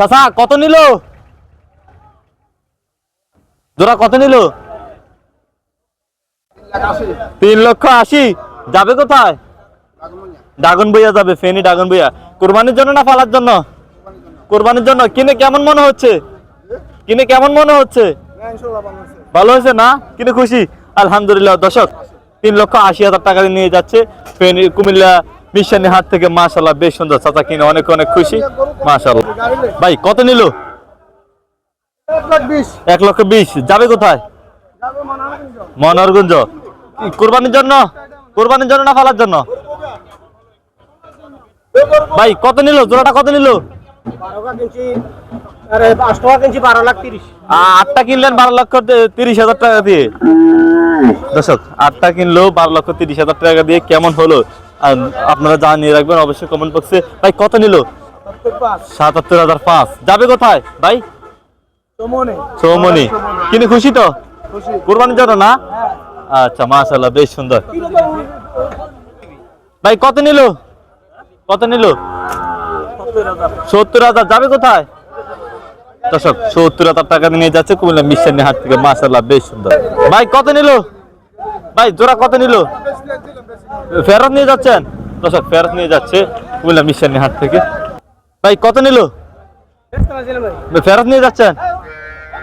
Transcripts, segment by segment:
চাচা, কত নিল? জোড়া কত নিল? তিন লক্ষ আশি। যাবে কোথায়? ডাগন বইয়া যাবে, ফেনি ডাগন বইয়া। কোরবানির জন্য না ফালার জন্য? কোরবানির জন্য। কিনে কেমন মনে হচ্ছে? কিনে কেমন মনে হচ্ছে? ভালো হয়েছে না? কিনে খুশি? আলহামদুলিল্লাহ, দর্শক, তিন লক্ষ আশি হাজার টাকা নিয়ে যাচ্ছে ফেনী কুমিল্লা মিশানি হাট থেকে মাশাল্লাহ বেশ সুন্দর চাচা কিনে অনেক অনেক খুশি। মাশাল্লাহ ভাই কত নিল? এক লক্ষ বিশ। যাবে কোথায়? মনোহরগঞ্জ কি, কোরবানির জন্য? কোরবানির জন্য না ফালার জন্য? ভাই কত নিল? জোড়াটা কত নিল? আটটা কিনলেন বারো লক্ষ তিরিশ হাজার টাকা দিয়ে। দর্শক আটটা কিনলো বারো লক্ষ তিরিশ হাজার টাকা দিয়ে কেমন হলো? আপনারা জানিয়ে রাখবেন অবশ্যই কমেন্ট বক্সে ভাই কত নিল? সাতাত্তর হাজার পাঁচ। যাবে কোথায়? ভাই? চৌমনি কিনে খুশি তো? কোরবানির জন্য না? আচ্ছা মাশাল্লাহ বেশ সুন্দর। ভাই কত নিল? কত নিল? সত্তর হাজার। যাবে কোথায়? দর্শক সত্তর হাজার টাকা দিয়ে নিয়ে যাচ্ছে কুমিল্লা মিশনের হাট থেকে। মাশাল্লাহ বেশ সুন্দর। ভাই কত নিল? ভাই জোড়া কত নিল? ফেরত নিয়ে যাচ্ছেন? দর্শক, ফেরত নিয়ে যাচ্ছে কুমিল্লা মিশনের হাট থেকে। ভাই, কত নিল? ফেরত নিয়ে যাচ্ছেন?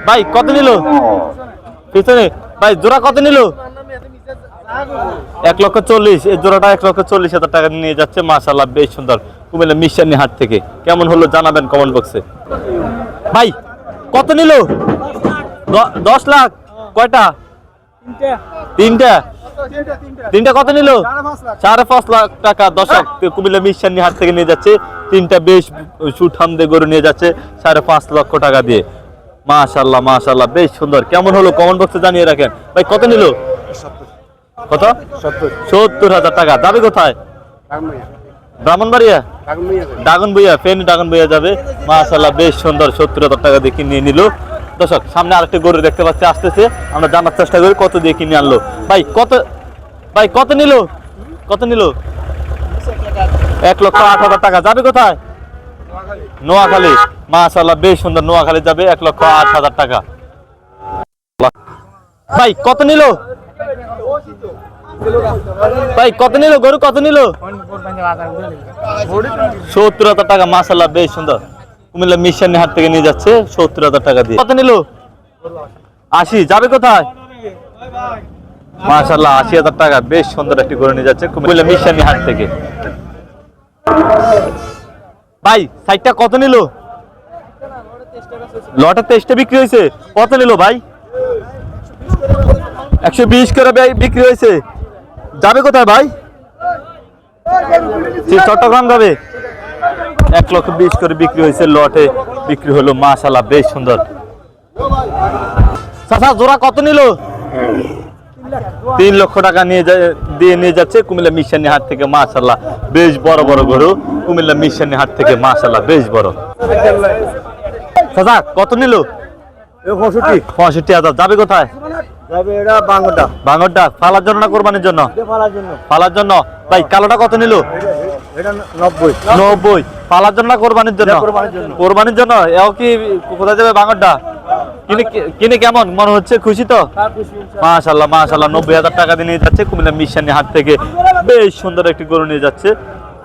ভাই, কত নিল? পিছনে, ভাই, জোড়া কত নিল? এক লক্ষ চল্লিশ। এই জোড়াটা এক লক্ষ চল্লিশ হাজার টাকা নিয়ে যাচ্ছে। মাশাল্লাহ বেশ সুন্দর কুমিল্লা মিশানি হাট থেকে। কেমন হলো জানাবেন কমেন্ট বক্সে। ভাই, কত নিল? দশ লাখ? কয়টা? তিনটা? তিনটা কত নিল? সাড়ে পাঁচ লাখ টাকা। দশক কুমিল্লা মিশানি হাট থেকে নিয়ে যাচ্ছে। তিনটা বেশ সুঠাম দিয়ে গরু নিয়ে যাচ্ছে সাড়ে পাঁচ লক্ষ টাকা দিয়ে। মাশাল্লাহ মাশাল্লাহ, বেশ সুন্দর। কেমন হলো? কমেন্ট বক্সে জানিয়ে রাখেন। ভাই, কত নিল? কত? সত্তর হাজার টাকা। যাবে কোথায়? ব্রাহ্মণবাড়িয়া? ডাগন বইয়া ফেন ডাগন বইয়া যাবে। মাশাল্লাহ, বেশ সুন্দর। সত্তর হাজার টাকা দিয়ে কিনে নিল। দর্শক, সামনে আরেকটা গরু দেখতে পাচ্ছি, আসতেছে। আমরা জানার চেষ্টা করি কত দিয়ে কিনে আনলো। ভাই, কত ভাই, কত নিল? কত নিল? এক লক্ষ আট হাজার টাকা। যাবে কোথায়? নোয়াখালী। মাশাল্লাহ বেশ সুন্দর। নোয়াখালী যাবে এক লক্ষ আট হাজার টাকা। ভাই, কত নিল? ভাই, কত নিল? গরু কত নিল? সত্তর হাজার টাকা মাসাল্লাহ বেশ সুন্দর। কুমিল্লা মিশানি হাট থেকে নিয়ে যাচ্ছে সত্তর হাজার টাকা দিয়ে। কত নিল? আশি। যাবে কোথায়? মাসাল্লাহ আশি হাজার টাকা। বেশ সুন্দর একটি গরু নিয়ে যাচ্ছে কুমিল্লা মিশানি হাট থেকে। ভাই সাইডটা কত নিল? লটে তেইশটা বিক্রি হয়েছে। কত নিল ভাই? একশো বিশ করে বিক্রি হয়েছে। যাবে কোথায় ভাই? চট্টগ্রাম যাবে। এক লক্ষ বিশ করে বিক্রি হয়েছে, লটে বিক্রি হলো মাশাল্লাহ বেশ সুন্দর। চাচা, জোড়া কত নিল? তিন লক্ষ টাকা নিয়ে দিয়ে নিয়ে যাচ্ছে কুমিল্লা মিশানি হাট থেকে মাশাল্লাহ বেশ বড় বড় গরু। কুমিল্লা মিশানি হাট থেকে মাশাল্লাহ বেশ বড়। চাচা কত নিল? পঁয়ষট্টি। পঁয়ষট্টি হাজার। যাবে কোথায়? ফালার জন্য না কোরবানির জন্য? ফালার জন্য। ভাই কালোটা কত নিল? নব্বই। নব্বই। পালার জন্য না কোরবানির জন্য? কোরবানির জন্য। কোরবানির জন্য? এও কি কোথায় যাবে বাঙরটা কিনে কিনে কেমন? মনে হচ্ছে খুশি তো? মাশাল্লাহ মাশাল্লাহ নব্বই হাজার টাকা দিয়ে নিয়ে যাচ্ছে কুমিল্লা মিশানি হাট থেকে। বেশ সুন্দর একটি গরু নিয়ে যাচ্ছে।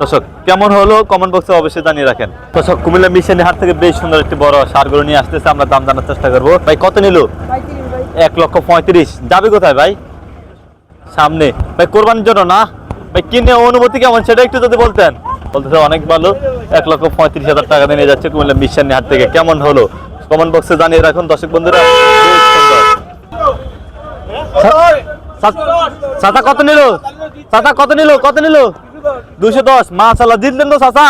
দর্শক কেমন হলো কমেন্ট বক্সে অবশ্যই জানিয়ে রাখেন। দর্শক কুমিল্লা মিশানি হাট থেকে বেশ সুন্দর একটি বড় সার গরু নিয়ে আসতেছে। আমরা দাম জানার চেষ্টা করব। ভাই কত নিল? এক লক্ষ পঁয়ত্রিশ। যাবে কোথায় ভাই? সামনে। ভাই কোরবানির জন্য না? ভাই কিনে অনুভূতি কেমন? সেটা একটু যদি বলতেন। বলতেছে অনেক ভালো। এক লক্ষ পঁয়ত্রিশ হাজার টাকা দিয়ে নিয়ে যাচ্ছে কুমিল্লা মিশানি হাট থেকে। কেমন হলো? কমেন্ট বক্সে জানিয়ে রাখুন, দর্শক বন্ধুরা। চাচা কত নিল? চাচা কত নিল? কত নিল? দুশো দশ। মাশাল্লাহ জিতলেন তো চাচা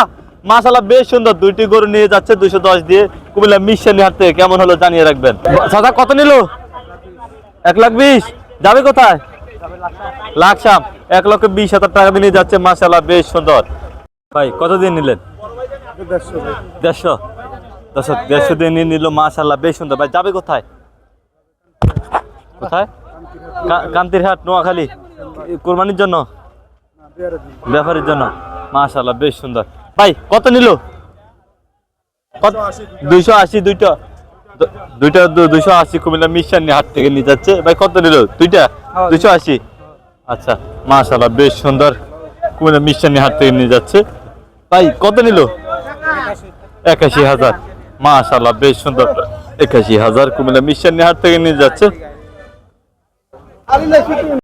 মাশাল্লাহ বেশ সুন্দর। দুইটি গরু নিয়ে যাচ্ছে দুশো দশ দিয়ে। কুমিল্লা মিশানি থেকে কেমন হলো জানিয়ে রাখবেন। চাচা কত নিল? এক লাখ বিশ। যাবে কোথায়? লাকসাম। এক লক্ষ বিশ হাজার টাকা নিয়ে যাচ্ছে। মাশাল্লাহ বেশ সুন্দর। ভাই, কত দিয়ে নিলেন? দেড়শো। দর্শক দেড়শো দিয়ে নিয়ে নিল মাশাল্লাহ বেশ সুন্দর। ভাই, যাবে কোথায়? কোথায়? কা- কান্তিরহাট, নোয়াখালী। কোরবানির জন্য? ব্যাপারের জন্য। মাশাল্লাহ বেশ সুন্দর। ভাই, কত নিল? দুইশো আশি, দুইটা। দুইটা দুইশো আশি কুমিল্লা মিশানি হাট থেকে নিয়ে যাচ্ছে। ভাই, কত নিল? দুইটা? দুইশো আশি? আচ্ছা মাশাল্লাহ বেশ সুন্দর কুমিল্লা মিশানি হাট থেকে নিয়ে যাচ্ছে। ভাই, কত নিল? একাশি হাজার। মাশাল্লাহ বেশ সুন্দর। একাশি হাজার কুমিল্লা মিশন হাট থেকে নিয়ে যাচ্ছে।